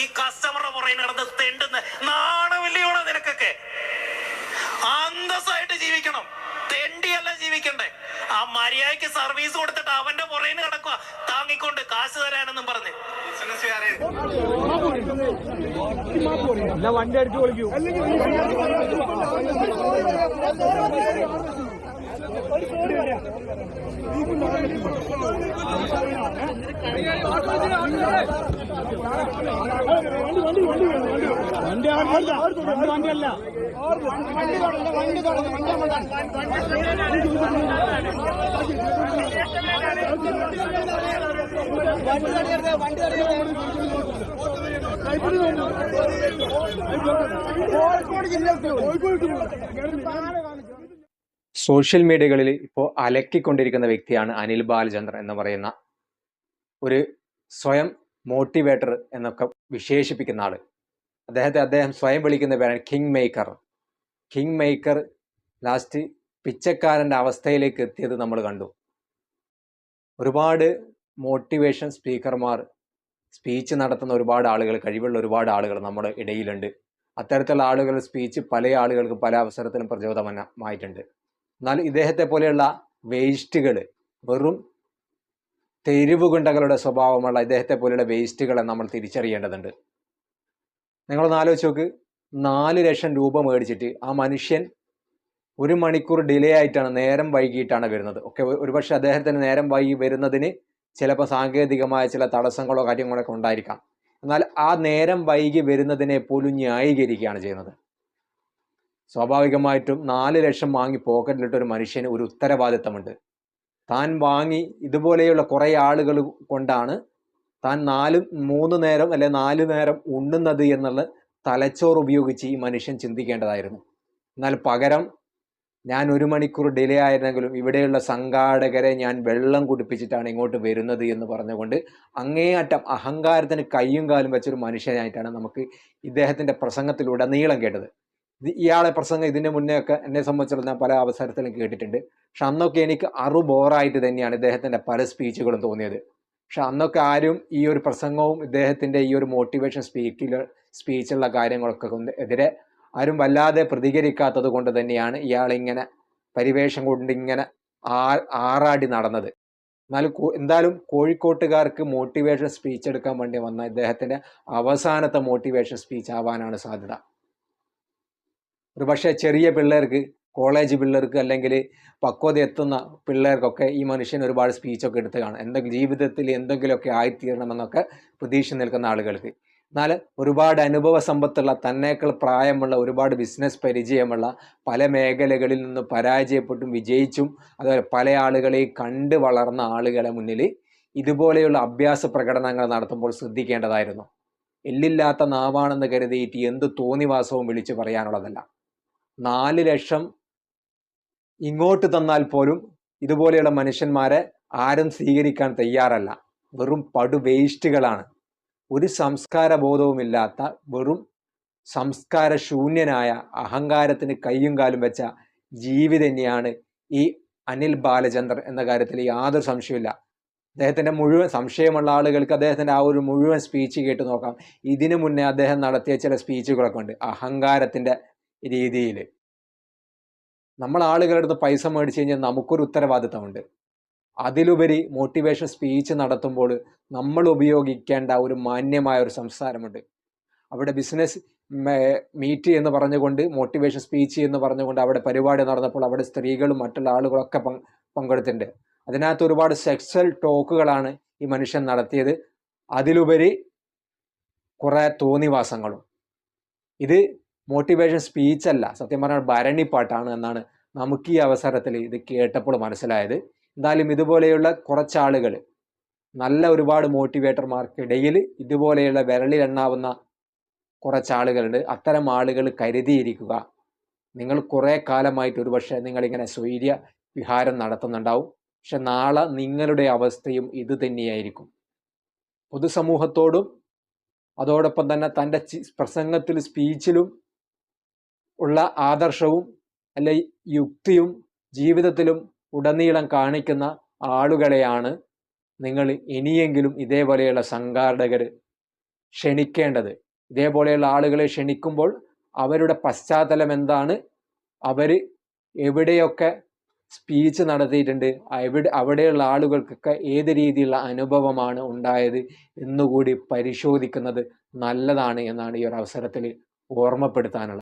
ഈ കസ്റ്റമറുടെ പുറകെ നടന്ന് തെണ്ടുന്ന. നാണമില്ലയോടെ നിനക്കൊക്കെ? അന്തസ്സായിട്ട് ജീവിക്കണം. തെണ്ടിയല്ല ജീവിക്കണ്ടേ. ആ മര്യാദയ്ക്ക് സർവീസ് കൊടുത്തിട്ട് അവന്റെ പുറകിന് കിടക്കുക താങ്ങിക്കൊണ്ട് കാശ് തരാനെന്നും പറഞ്ഞ്. വണ്ടി അടിച്ചു പൊളിക്കൂ. വണ്ടി വണ്ടി സോഷ്യൽ മീഡിയകളിൽ ഇപ്പോൾ അലക്കിക്കൊണ്ടിരിക്കുന്ന വ്യക്തിയാണ് അനിൽ ബാലചന്ദ്രൻ എന്ന് പറയുന്ന ഒരു സ്വയം മോട്ടിവേറ്റർ എന്നൊക്കെ വിശേഷിപ്പിക്കുന്ന ആൾ. അദ്ദേഹത്തെ അദ്ദേഹം സ്വയം വിളിക്കുന്ന പേരാണ് king maker king maker last പിച്ചക്കാരന്റെ അവസ്ഥയിലേക്ക് എത്തിയത് നമ്മൾ കണ്ടു. ഒരുപാട് മോട്ടിവേഷൻ സ്പീക്കർമാർ സ്പീച്ച് നടത്തുന്ന ഒരുപാട് ആളുകൾ കഴിവുള്ള ഒരുപാട് ആളുകൾ നമ്മുടെ ഇടയിലുണ്ട്. അത്തരത്തിലുള്ള ആളുകൾ സ്പീച്ച് പല ആളുകൾക്ക് പല അവസരത്തിലും പ്രചോദനമായിട്ടുണ്ട്. എന്നാൽ ഇദ്ദേഹത്തെ പോലെയുള്ള വേസ്റ്റുകൾ വെറും തെരുവ് ഗുണ്ടകളുടെ സ്വഭാവമുള്ള ഇദ്ദേഹത്തെ പോലെയുള്ള വേസ്റ്റുകളെ നമ്മൾ തിരിച്ചറിയേണ്ടതുണ്ട്. നിങ്ങളൊന്ന് ആലോചിച്ച് നോക്ക്. നാല് ലക്ഷം രൂപ മേടിച്ചിട്ട് ആ മനുഷ്യൻ ഒരു മണിക്കൂർ ഡിലേ ആയിട്ടാണ് നേരം വൈകിട്ടാണ് വരുന്നത്. ഓക്കെ ഒരുപക്ഷെ അദ്ദേഹത്തിന് നേരം വൈകി വരുന്നതിന് ചിലപ്പോൾ സാങ്കേതികമായ ചില തടസ്സങ്ങളോ കാര്യങ്ങളോ ഒക്കെ ഉണ്ടായിരിക്കാം. എന്നാൽ ആ നേരം വൈകി വരുന്നതിനെ പോലും ന്യായീകരിക്കുകയാണ് ചെയ്യുന്നത്. സ്വാഭാവികമായിട്ടും നാല് ലക്ഷം വാങ്ങി പോക്കറ്റിലിട്ട ഒരു മനുഷ്യന് ഒരു ഉത്തരവാദിത്തമുണ്ട്. താൻ വാങ്ങി ഇതുപോലെയുള്ള കുറേ ആളുകൾ കൊണ്ടാണ് താൻ നാല് മൂന്ന് നേരം അല്ലെ നാല് നേരം ഉണ്ണുന്നത് എന്നുള്ള തലച്ചോറ് ഉപയോഗിച്ച് ഈ മനുഷ്യൻ ചിന്തിക്കേണ്ടതായിരുന്നു. എന്നാൽ പകരം ഞാൻ ഒരു മണിക്കൂർ ഡിലേ ആയിരുന്നെങ്കിലും ഇവിടെയുള്ള സംഘാടകരെ ഞാൻ വെള്ളം കുടിപ്പിച്ചിട്ടാണ് ഇങ്ങോട്ട് വരുന്നത് എന്ന് പറഞ്ഞുകൊണ്ട് അങ്ങേയറ്റം അഹങ്കാരത്തിന് കയ്യും കാലും വെച്ചൊരു മനുഷ്യനായിട്ടാണ് നമുക്ക് ഇദ്ദേഹത്തിന്റെ പ്രസംഗത്തിലൂടെ നീളം കേട്ടത്. ഇയാളെ പ്രസംഗം ഇതിന് മുന്നേ ഒക്കെ എന്നെ സംബന്ധിച്ചിടത്തോളം ഞാൻ പല അവസരത്തിലും കേട്ടിട്ടുണ്ട്. പക്ഷെ അന്നൊക്കെ എനിക്ക് അറു ബോറായിട്ട് തന്നെയാണ് ഇദ്ദേഹത്തിന്റെ പല സ്പീച്ചുകളും തോന്നിയത്. പക്ഷെ അന്നൊക്കെ ആരും ഈ ഒരു പ്രസംഗവും ഇദ്ദേഹത്തിന്റെ ഈ ഒരു മോട്ടിവേഷൻ സ്പീക്കിൽ സ്പീച്ചുള്ള കാര്യങ്ങളൊക്കെ എതിരെ ആരും വല്ലാതെ പ്രതികരിക്കാത്തത് കൊണ്ട് തന്നെയാണ് ഇയാളിങ്ങനെ പരിവേഷം കൊണ്ട് ഇങ്ങനെ ആ ആറാടി നടന്നത്. എന്നാലും എന്തായാലും കോഴിക്കോട്ടുകാർക്ക് മോട്ടിവേഷൻ സ്പീച്ച് എടുക്കാൻ വേണ്ടി വന്ന ഇദ്ദേഹത്തിന്റെ അവസാനത്തെ മോട്ടിവേഷൻ സ്പീച്ച് ആവാനാണ് സാധ്യത. ഒരു പക്ഷേ ചെറിയ പിള്ളേർക്ക് കോളേജ് പിള്ളേർക്ക് അല്ലെങ്കിൽ പക്വത എത്തുന്ന പിള്ളേർക്കൊക്കെ ഈ മനുഷ്യൻ ഒരുപാട് സ്പീച്ചൊക്കെ എടുത്ത് കാണും. എന്തെങ്കിലും ജീവിതത്തിൽ എന്തെങ്കിലുമൊക്കെ ആയിത്തീരണമെന്നൊക്കെ പ്രതീക്ഷ നിൽക്കുന്ന ആളുകൾക്ക്. എന്നാൽ ഒരുപാട് അനുഭവ സമ്പത്തുള്ള തന്നേക്കാൾ പ്രായമുള്ള ഒരുപാട് ബിസിനസ് പരിചയമുള്ള പല മേഖലകളിൽ നിന്ന് പരാജയപ്പെട്ടും വിജയിച്ചും അതുപോലെ പല ആളുകളെയും കണ്ട് വളർന്ന ആളുകളെ മുന്നിൽ ഇതുപോലെയുള്ള അഭ്യാസ പ്രകടനങ്ങൾ നടത്തുമ്പോൾ ശ്രദ്ധിക്കേണ്ടതായിരുന്നു. എല്ലില്ലാത്ത നാവാണെന്ന് കരുതിയിട്ട് എന്ത് തോന്നിവാസവും വിളിച്ചു പറയാനുള്ളതല്ല. നാല് ലക്ഷം ഇങ്ങോട്ട് തന്നാൽ പോലും ഇതുപോലെയുള്ള മനുഷ്യന്മാരെ ആരും സ്വീകരിക്കാൻ തയ്യാറല്ല. വെറും പടു വേസ്റ്റുകളാണ്. ഒരു സംസ്കാര ബോധവുമില്ലാത്ത വെറും സംസ്കാര ശൂന്യനായ അഹങ്കാരത്തിന് കയ്യും കാലും വെച്ച ജീവി തന്നെയാണ് ഈ അനിൽ ബാലചന്ദ്രൻ എന്ന കാര്യത്തിൽ യാതൊരു സംശയമില്ല അദ്ദേഹത്തിന്റെ മുഴുവൻ സംശയമുള്ള ആളുകൾക്ക് അദ്ദേഹത്തിന്റെ ആ ഒരു മുഴുവൻ സ്പീച്ച് കേട്ട് നോക്കാം. ഇതിനു മുന്നേ അദ്ദേഹം നടത്തിയ ചില സ്പീച്ചുകളൊക്കെ ഉണ്ട്. അഹങ്കാരത്തിന്റെ രീതിയിൽ. നമ്മൾ ആളുകളുടെ അടുത്ത് പൈസ മേടിച്ചു കഴിഞ്ഞാൽ നമുക്കൊരു ഉത്തരവാദിത്തമുണ്ട്. അതിലുപരി മോട്ടിവേഷൻ സ്പീച്ച് നടത്തുമ്പോൾ നമ്മൾ ഉപയോഗിക്കേണ്ട ഒരു മാന്യമായ ഒരു സംസാരമുണ്ട്. അവിടെ ബിസിനസ് മീറ്റ് എന്ന് പറഞ്ഞുകൊണ്ട് മോട്ടിവേഷൻ സ്പീച്ച് എന്ന് പറഞ്ഞുകൊണ്ട് അവിടെ പരിപാടി നടന്നപ്പോൾ അവിടെ സ്ത്രീകളും മറ്റുള്ള ആളുകളൊക്കെ പങ്ക് പങ്കെടുത്തിട്ടുണ്ട്. അതിനകത്ത് ഒരുപാട് സെക്സൽ ടോക്കുകളാണ് ഈ മനുഷ്യൻ നടത്തിയത്. അതിലുപരി കുറേ തോന്നിവാസങ്ങളും. ഇത് മോട്ടിവേഷൻ സ്പീച്ച് അല്ല. സത്യം പറഞ്ഞാൽ ഭരണി പാട്ടാണ് എന്നാണ് നമുക്ക് ഈ അവസരത്തിൽ ഇത് കേട്ടപ്പോൾ മനസ്സിലായത്. എന്തായാലും ഇതുപോലെയുള്ള കുറച്ചാളുകൾ നല്ല ഒരുപാട് മോട്ടിവേറ്റർമാർക്കിടയിൽ ഇതുപോലെയുള്ള വിരളിലെണ്ണാവുന്ന കുറച്ചാളുകളുണ്ട്. അത്തരം ആളുകൾ കരുതിയിരിക്കുക. നിങ്ങൾ കുറേ കാലമായിട്ട് ഒരുപക്ഷെ നിങ്ങളിങ്ങനെ സ്വൈര്യ വിഹാരം നടത്തുന്നുണ്ടാവും. പക്ഷെ നാളെ നിങ്ങളുടെ അവസ്ഥയും ഇത് തന്നെയായിരിക്കും. പൊതുസമൂഹത്തോടും അതോടൊപ്പം തന്നെ തന്റെ പ്രസംഗത്തിലും സ്പീച്ചിലും ഉള്ള ആദർശവും അല്ലെ യുക്തിയും ജീവിതത്തിലും ഉടനീളം കാണിക്കുന്ന ആളുകളെയാണ് നിങ്ങൾ ഇനിയെങ്കിലും ഇതേപോലെയുള്ള സംഘാടകർ ക്ഷണിക്കേണ്ടത്. ഇതേപോലെയുള്ള ആളുകളെ ക്ഷണിക്കുമ്പോൾ അവരുടെ പശ്ചാത്തലം എന്താണ്? അവർ എവിടെയൊക്കെ സ്പീച്ച് നടത്തിയിട്ടുണ്ട്? എവിടെ അവിടെയുള്ള ആളുകൾക്കൊക്കെ ഏത് രീതിയിലുള്ള അനുഭവമാണ് ഉണ്ടായത് എന്നുകൂടി പരിശോധിക്കുന്നത് നല്ലതാണ് എന്നാണ് ഈ ഒരു അവസരത്തിൽ ഓർമ്മപ്പെടുത്താനുള്ളത്.